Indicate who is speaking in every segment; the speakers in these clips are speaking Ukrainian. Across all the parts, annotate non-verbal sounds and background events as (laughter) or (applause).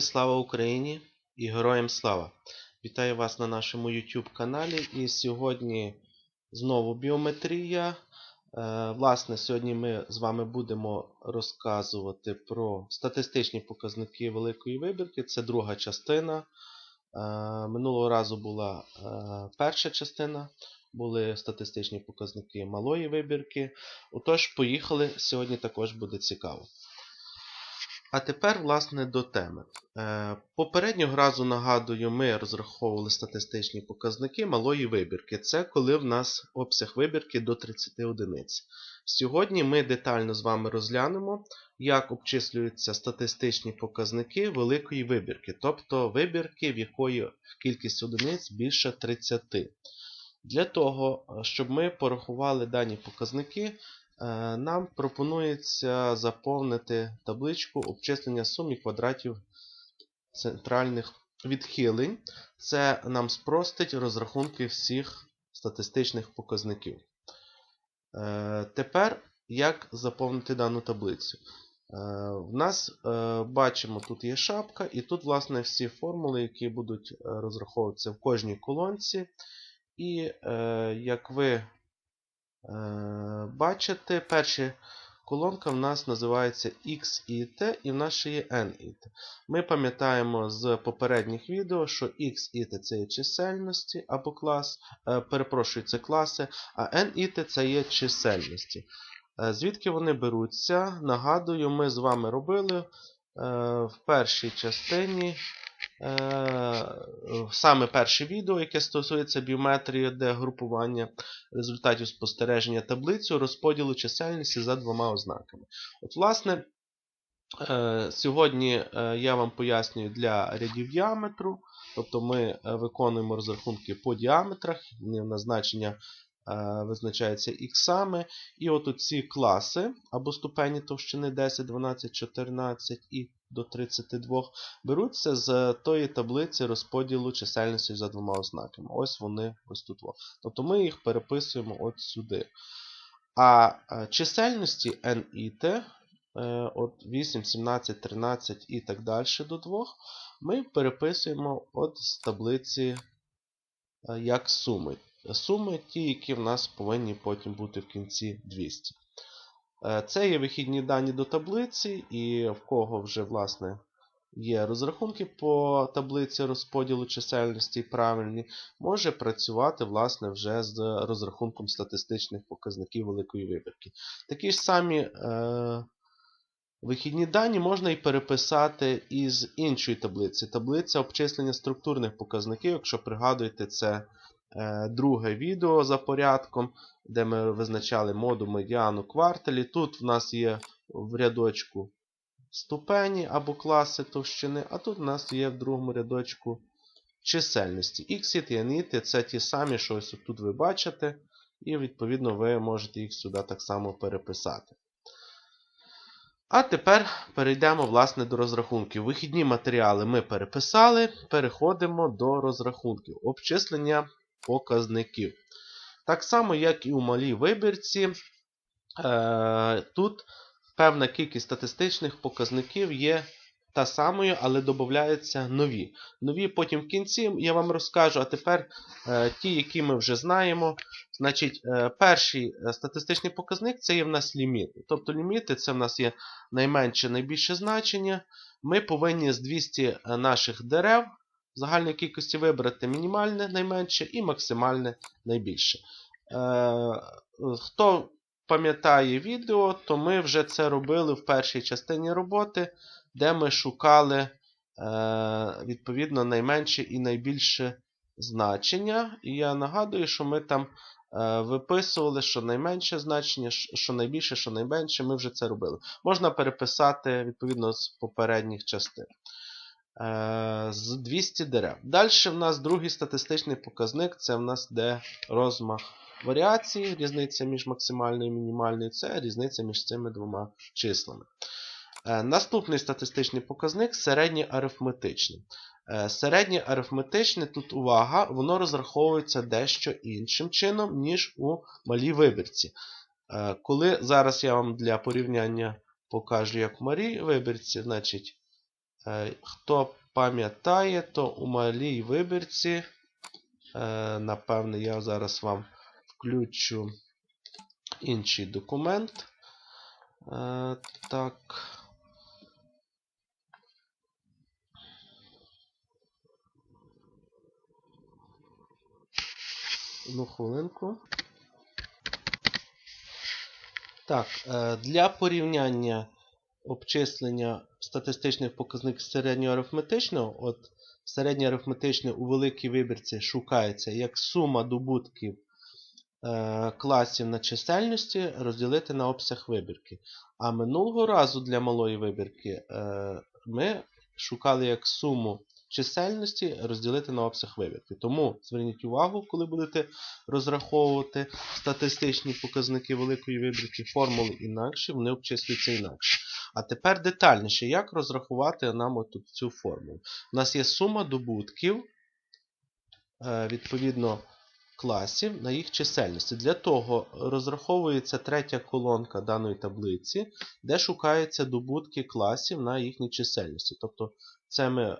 Speaker 1: Слава Україні і героям слава! Вітаю вас на нашому YouTube каналі. І сьогодні знову біометрія. Е, Власне, сьогодні ми з вами будемо розказувати про статистичні показники великої вибірки. Це друга частина. Е, Минулого разу була е, перша частина, були статистичні показники малої вибірки. Отож, поїхали. Сьогодні також буде цікаво. А тепер, власне, до теми. Е, Попереднього разу, нагадую, ми розраховували статистичні показники малої вибірки. Це коли в нас обсяг вибірки до 30 одиниць. Сьогодні ми детально з вами розглянемо, як обчислюються статистичні показники великої вибірки, тобто вибірки, в якої кількість одиниць більше 30. Для того, щоб ми порахували дані показники, Е, нам пропонується заповнити табличку обчислення сум і квадратів центральних відхилень. Це нам спростить розрахунки всіх статистичних показників. Е, тепер, як заповнити дану таблицю? Е, в нас бачимо, тут є шапка, і тут, власне, всі формули, які будуть розраховуватися в кожній колонці. І як ви Е, бачите, перша колонка в нас називається X і T, і в нас ще є N і T. Ми пам'ятаємо з попередніх відео, що X і T це є чисельності або клас, е, перепрошую, це класи, а N і T це є чисельності. Е, звідки вони беруться? Нагадую, ми з вами робили в першій частині саме перше відео, яке стосується біометрії, де групування результатів спостереження таблицю розподілу чисельності за двома ознаками. От, власне, е, сьогодні е, я вам пояснюю для рядів діаметру. Тобто ми виконуємо розрахунки по діаметрах, назначення визначається іксами. І от ці класи або ступені товщини 10, 12, 14 і до 32 беруться з тої таблиці розподілу чисельності за двома ознаками. Ось вони ось тут. Тобто ми їх переписуємо от сюди. А чисельності n і t, е, от 8, 17, 13 і так далі до 2, ми переписуємо от з таблиці е, як суми. Суми ті, які в нас повинні потім бути в кінці 200. Е, це є вихідні дані до таблиці, і в кого вже власне, є розрахунки по таблиці розподілу чисельності правильні, може працювати власне, вже з розрахунком статистичних показників великої вибірки. Такі ж самі е, вихідні дані можна і переписати із іншої таблиці. Таблиця обчислення структурних показників, якщо пригадуєте, це друге відео за порядком, де ми визначали моду медіану кварталі. Тут в нас є в рядочку ступені або класи товщини, а тут в нас є в другому рядочку чисельності. Іксіт і аніти це ті самі, що ось тут ви бачите, і, відповідно, ви можете їх сюди так само переписати. А тепер перейдемо власне, до розрахунків. Вихідні матеріали ми переписали, переходимо до розрахунків. Обчислення показників. Так само, як і у малій вибірці, е, тут певна кількість статистичних показників є та самою, але додаються нові. Нові потім в кінці я вам розкажу, а тепер е, ті, які ми вже знаємо. Значить, е, Перший статистичний показник це є в нас ліміти. Тобто ліміти це в нас є найменше найбільше значення. Ми повинні з 200 наших дерев загальної кількості вибрати мінімальне найменше і максимальне найбільше. Е, Хто пам'ятає відео, то ми вже це робили в першій частині роботи, де ми шукали е, відповідно найменше і найбільше значення. І я нагадую, що ми там е, виписували, що найменше значення, що найбільше, що найменше, ми вже це робили. Можна переписати відповідно з попередніх частин. Е, з 200 дерев. Далі в нас другий статистичний показник це в нас де розмах варіації, різниця між максимальною і мінімальною, це різниця між цими двома числами. Е, наступний статистичний показник середній арифметичний. Е, середнє арифметичне, тут увага, воно розраховується дещо іншим чином, ніж у малій вибірці. Коли зараз я вам для порівняння покажу, як в малій вибірці, значить Хто пам'ятає, то у малій вибірці, е, напевне, я зараз вам включу інший документ. Е, Так. Одну хвилинку. Так, е, для порівняння обчислення статистичних показників середньоарифметичного, от середньоарифметичне у великій вибірці шукається як сума добутків е, класів на чисельності розділити на обсяг вибірки. А минулого разу для малої вибірки е, ми шукали як суму чисельності розділити на обсяг вибірки. Тому зверніть увагу, коли будете розраховувати статистичні показники великої вибірки, формули інакші, вони обчислюються інакше. А тепер детальніше, як розрахувати нам отут цю формулу. У нас є сума добутків, е, відповідно, класів на їх чисельності. Для того розраховується третя колонка даної таблиці, де шукаються добутки класів на їхній чисельності. Тобто це ми е,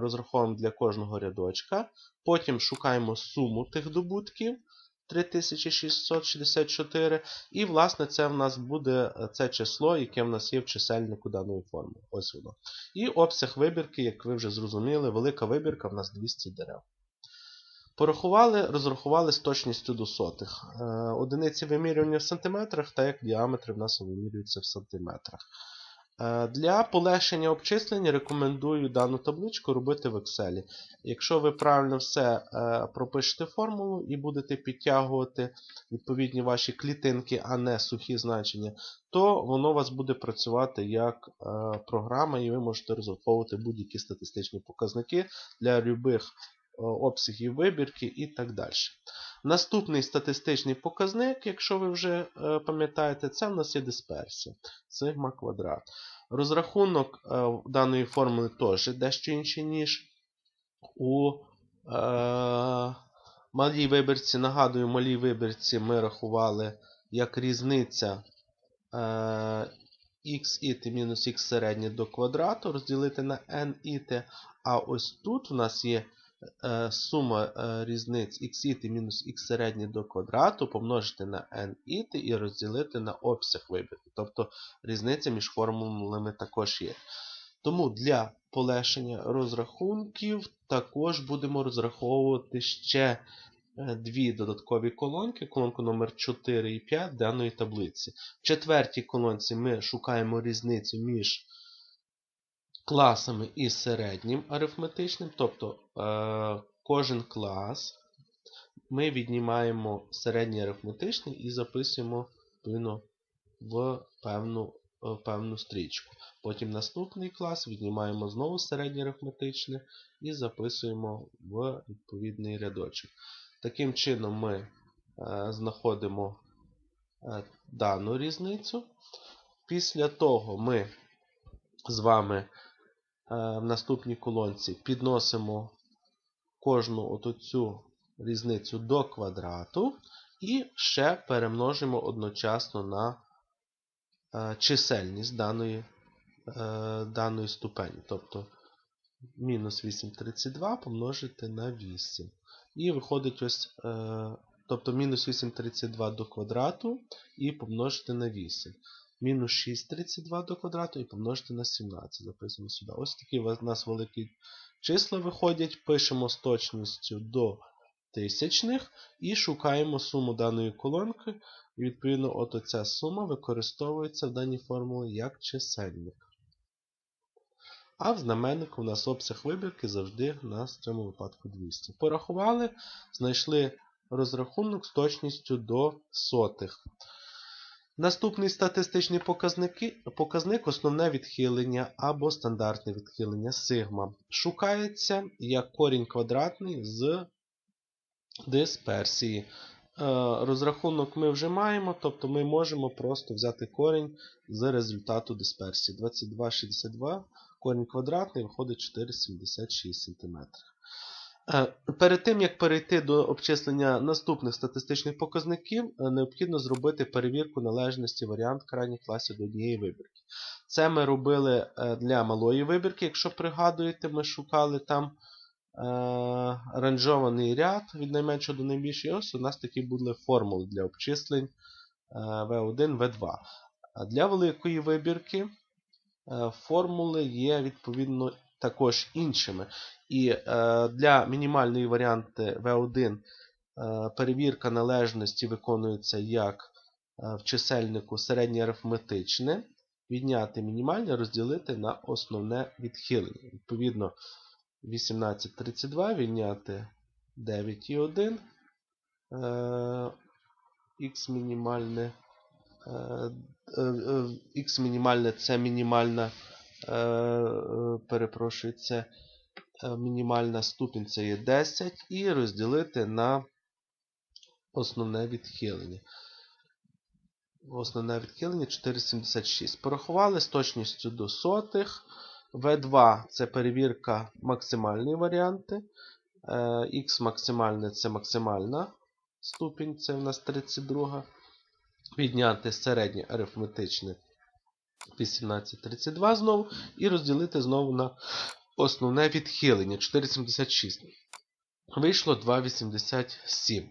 Speaker 1: розраховуємо для кожного рядочка. Потім шукаємо суму тих добутків 3664. І, власне, це в нас буде е, це число, яке в нас є в чисельнику даної форми. Ось воно. І обсяг вибірки, як ви вже зрозуміли, велика вибірка в нас 200 дерев. Порахували, розрахували з точністю до сотих. Е, Одиниці вимірювання в сантиметрах, так як діаметри в нас вимірюються в сантиметрах. Е, Для полегшення обчислення рекомендую дану табличку робити в Excel. Якщо ви правильно все е, пропишете формулу і будете підтягувати відповідні ваші клітинки, а не сухі значення, то воно у вас буде працювати як е, програма, і ви можете розраховувати будь-які статистичні показники для любих обсягів вибірки і так далі. Наступний статистичний показник, якщо ви вже е, пам'ятаєте, це в нас є дисперсія. Сигма квадрат. Розрахунок е, даної формули теж дещо інший, ніж у е, малій вибірці. Нагадую, в малій вибірці ми рахували як різниця е, мінус x середнє до квадрату розділити на n. А ось тут у нас є сума е, різниць x іти мінус x середнє до квадрату помножити на n іти і розділити на обсяг вибірки. Тобто різниця між формулами також є. Тому для полегшення розрахунків також будемо розраховувати ще е, дві додаткові колонки, колонку номер 4 і 5 даної таблиці. В четвертій колонці ми шукаємо різницю між класами і середнім арифметичним, тобто е, кожен клас ми віднімаємо середній арифметичний і записуємо відповідно в певну в певну стрічку. Потім наступний клас віднімаємо знову середнє арифметичне і записуємо в відповідний рядочок. Таким чином ми е, знаходимо е, дану різницю. Після того ми з вами Е, в наступній колонці підносимо кожну отоцю різницю до квадрату і ще перемножимо одночасно на е, чисельність даної е, даної ступені. Тобто мінус 8,32 помножити на 8. І виходить ось, тобто мінус 8,32 до квадрату і помножити на 8 мінус 6,32 до квадрату і помножити на 17. Записуємо сюди. Ось такі у нас великі числа виходять. Пишемо з точністю до тисячних і шукаємо суму даної колонки. І відповідно, от оця сума використовується в даній формулі як чисельник. А в знаменнику у нас обсяг вибірки завжди в цьому випадку 200. Порахували, знайшли розрахунок з точністю до сотих. Наступний статистичний показник основне відхилення або стандартне відхилення сигма. Шукається як корінь квадратний з дисперсії. Е, розрахунок ми вже маємо, тобто ми можемо просто взяти корінь з результату дисперсії. 22,62 корінь квадратний виходить 4,76 см. Е, Перед тим, як перейти до обчислення наступних статистичних показників, е, необхідно зробити перевірку належності варіант крайніх класів до однієї вибірки. Це ми робили е, для малої вибірки, якщо пригадуєте, ми шукали там ранжований ряд від найменшого до найбільшого. Ось у нас такі були формули для обчислень е, V1, V2. А для великої вибірки формули є відповідно також іншими. І е, для мінімальної варіанти V1 е, перевірка належності виконується як е, в чисельнику середнє арифметичне, відняти мінімальне, розділити на основне відхилення. Відповідно, 1832 відняти 9,1 е, х мінімальне. Х мінімальне це мінімальна, перепрошую, це мінімальна ступінь це є 10 і розділити на основне відхилення. Основне відхилення 4,76. Порахували з точністю до сотих. В2 це перевірка максимальної варіанти. Х максимальне це максимальна ступінь, це у нас 32. Відняти середнє арифметичне 18,32 знову. І розділити знову на основне відхилення 4,76. Вийшло 2,87.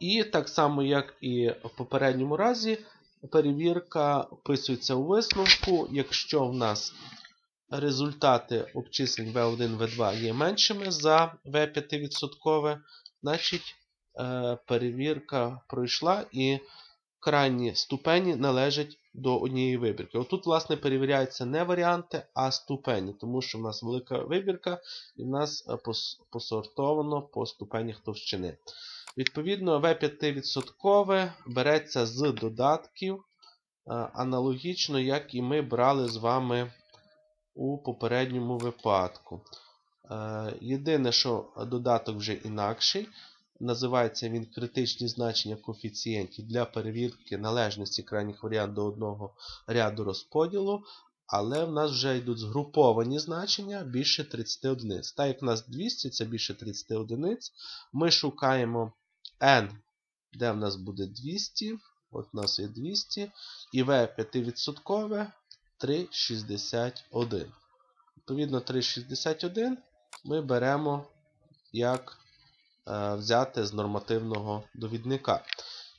Speaker 1: І так само, як і в попередньому разі, перевірка описується у висновку. Якщо в нас результати обчислень V1, V2 є меншими за V5%, значить е, перевірка пройшла і крайні ступені належать до однієї вибірки. Отут, власне, перевіряються не варіанти, а ступені, тому що в нас велика вибірка і в нас е, посортовано по ступенях товщини. Відповідно, V5% береться з додатків е, аналогічно, як і ми брали з вами у попередньому випадку. Е, Єдине, що додаток вже інакший. Називається він критичні значення коефіцієнтів для перевірки належності крайніх варіантів до одного ряду розподілу. Але в нас вже йдуть згруповані значення більше 30 одиниць. Так як в нас 200, це більше 30 одиниць. Ми шукаємо n, де в нас буде 200. От у нас є 200. І v 5% 3,61. Відповідно, 3,61 ми беремо як взяти з нормативного довідника.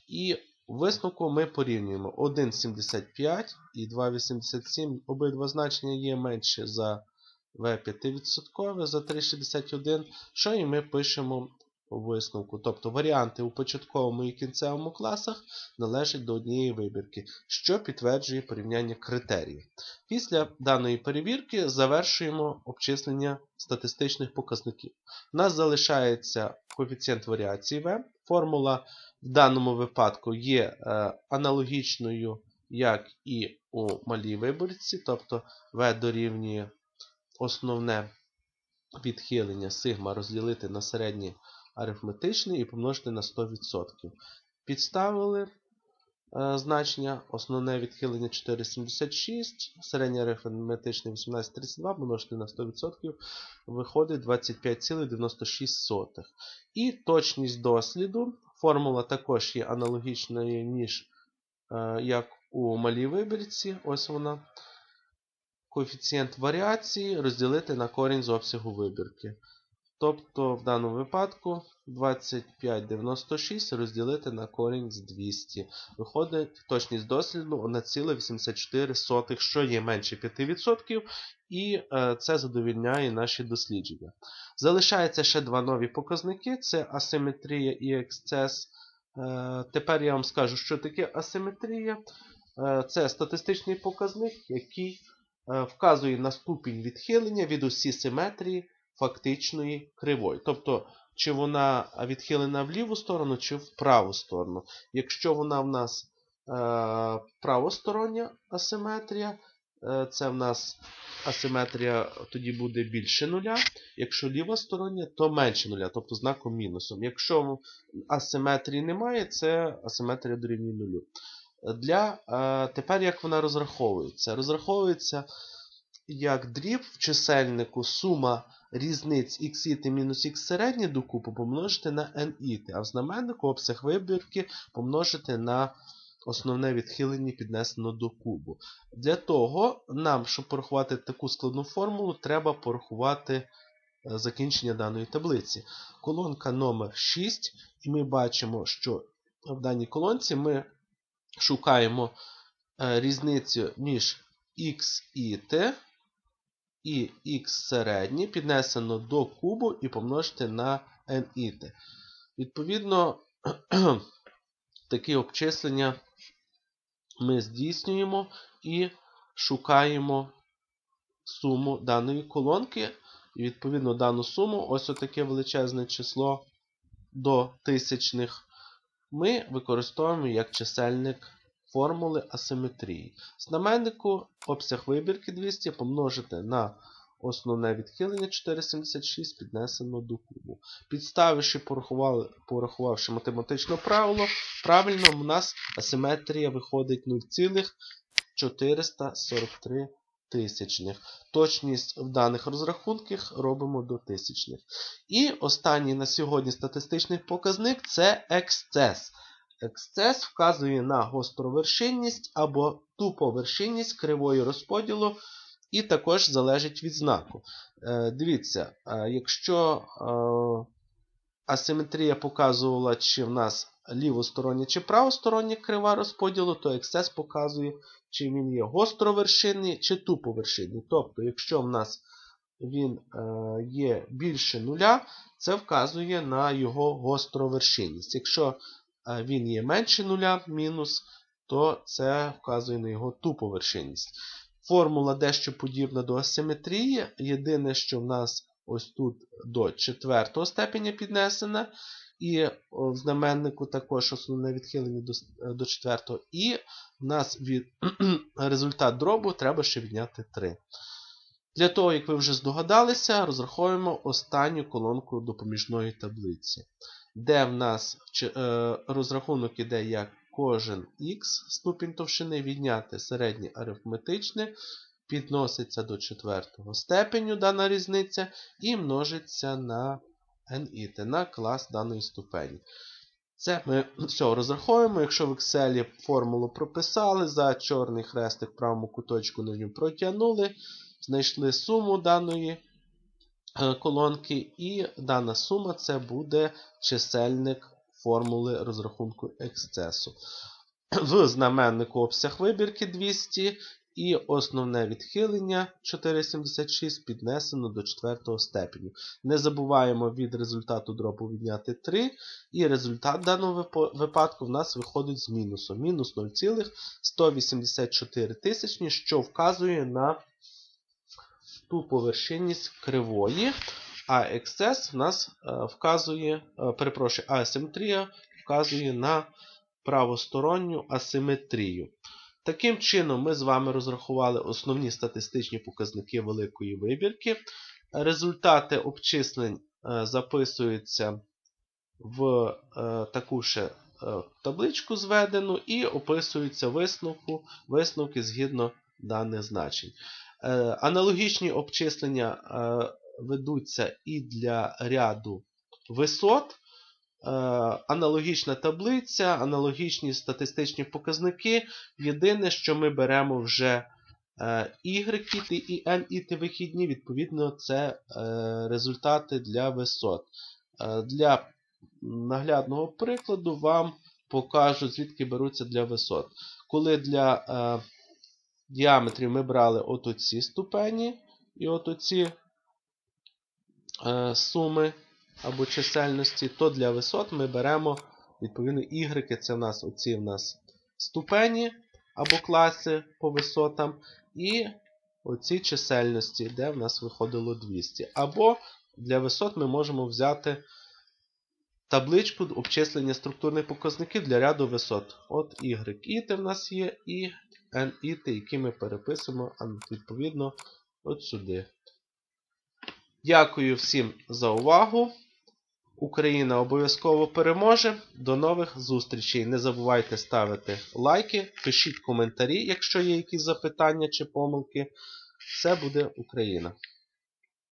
Speaker 1: І висновку ми порівнюємо 1,75 і 2,87. Обидва значення є менше за V5%, за 3,61, що і ми пишемо висновку. Тобто варіанти у початковому і кінцевому класах належать до однієї вибірки, що підтверджує порівняння критеріїв. Після даної перевірки завершуємо обчислення статистичних показників. У нас залишається коефіцієнт варіації V. Формула в даному випадку є е, аналогічною, як і у малій виборці, тобто V дорівнює основне відхилення сигма розділити на середнє арифметичне і помножити на 100%. Підставили е, значення, основне відхилення 4,76, середнє арифметичне 18,32 помножити на 100%, виходить 25,96. І точність досліду. Формула також є аналогічною, ніж е, як у малій вибірці. Ось вона. Коефіцієнт варіації розділити на корінь з обсягу вибірки. Тобто, в даному випадку 2596 розділити на корінь з 200. Виходить точність досліду 1,84, що є менше 5%, і е, це задовільняє наші дослідження. Залишається ще два нові показники: це асиметрія і ексцес. Е, тепер я вам скажу, що таке асиметрія. Е, це статистичний показник, який вказує на ступінь відхилення від усі симетрії фактичної кривої. Тобто, чи вона відхилена в ліву сторону, чи в праву сторону. Якщо вона в нас е, правостороння асиметрія, е, це в нас асиметрія тоді буде більше нуля. Якщо лівостороння, то менше нуля, тобто знаком мінусом. Якщо асиметрії немає, це асиметрія дорівнює нулю. Для, е, Тепер як вона розраховується? Розраховується як дріб в чисельнику сума різниць xіти мінус x середнє докупу помножити на n-іти, а в знаменнику обсяг вибірки помножити на основне відхилення піднесено до кубу. Для того нам, щоб порахувати таку складну формулу, треба порахувати е, закінчення даної таблиці. Колонка номер 6, і ми бачимо, що в даній колонці ми шукаємо е, різницю між x і t і x середнє піднесено до кубу і помножити на t. Відповідно, (clears throat) такі обчислення ми здійснюємо і шукаємо суму даної колонки. І відповідно дану суму, ось отаке величезне число до тисячних, ми використовуємо як чисельник формули асиметрії. Знаменнику обсяг вибірки 200 помножити на основне відхилення 476 піднесено до кубу. Підставивши, порахувавши математичне правило, правильно у нас асиметрія виходить 0,443 тисячних. Точність в даних розрахунках робимо до тисячних. І останній на сьогодні статистичний показник це ексцес. Ексцес вказує на гостровершинність або туповершинність кривої розподілу, і також залежить від знаку. Е, дивіться, е, якщо е, асиметрія показувала, чи в нас лівостороння чи правостороння крива розподілу, то ексцес показує, чи він є гостровершинний чи туповершинний. Тобто, якщо в нас він є більше нуля, це вказує на його гостровершинність. Якщо він є менше нуля мінус, то це вказує на його туповершинність. Формула дещо подібна до асиметрії. Єдине, що в нас ось тут до четвертого степеня піднесена. І в знаменнику також основне відхилення до до четвертого. І в нас від (clears throat) результат дробу треба ще відняти 3. Для того, як ви вже здогадалися, розраховуємо останню колонку допоміжної таблиці, де в нас е, розрахунок іде як кожен х ступінь товщини відняти середнє арифметичне, підноситься до четвертого степеню дана різниця і множиться на n на клас даної ступені. Це ми все розраховуємо. Якщо в Excel формулу прописали, за чорний хрестик в правому куточку нижньому протягнули, знайшли суму даної колонки, і дана сума це буде чисельник формули розрахунку ексцесу. В знаменнику обсяг вибірки 200 і основне відхилення 476 піднесено до 4 степеню. Не забуваємо від результату дробу відняти 3, і результат даного випадку в нас виходить з мінусом. Мінус 0,184 тисячні, що вказує на ту поверхинність кривої. А ексцес в нас е, вказує, е, перепрошую, асиметрія вказує на правосторонню асиметрію. Таким чином, ми з вами розрахували основні статистичні показники великої вибірки. Результати обчислень е, записуються в таку ще табличку зведену і описуються висновки згідно даних значень. Аналогічні обчислення ведуться і для ряду висот. Е, аналогічна таблиця, аналогічні статистичні показники. Єдине, що ми беремо вже y і n вихідні, відповідно, це е, результати для висот. Е, для наглядного прикладу вам покажу, звідки беруться для висот. Коли для діаметрів ми брали от оці ступені і от оці Е, суми або чисельності, то для висот ми беремо, відповідно, y, це в нас оці в нас ступені або класи по висотам, і оці чисельності, де в нас виходило 200. Або для висот ми можемо взяти табличку обчислення структурних показників для ряду висот. От y іти в нас є, і n іти, які ми переписуємо відповідно от сюди. Дякую всім за увагу. Україна обов'язково переможе. До нових зустрічей. Не забувайте ставити лайки, пишіть коментарі, якщо є якісь запитання чи помилки. Все буде Україна!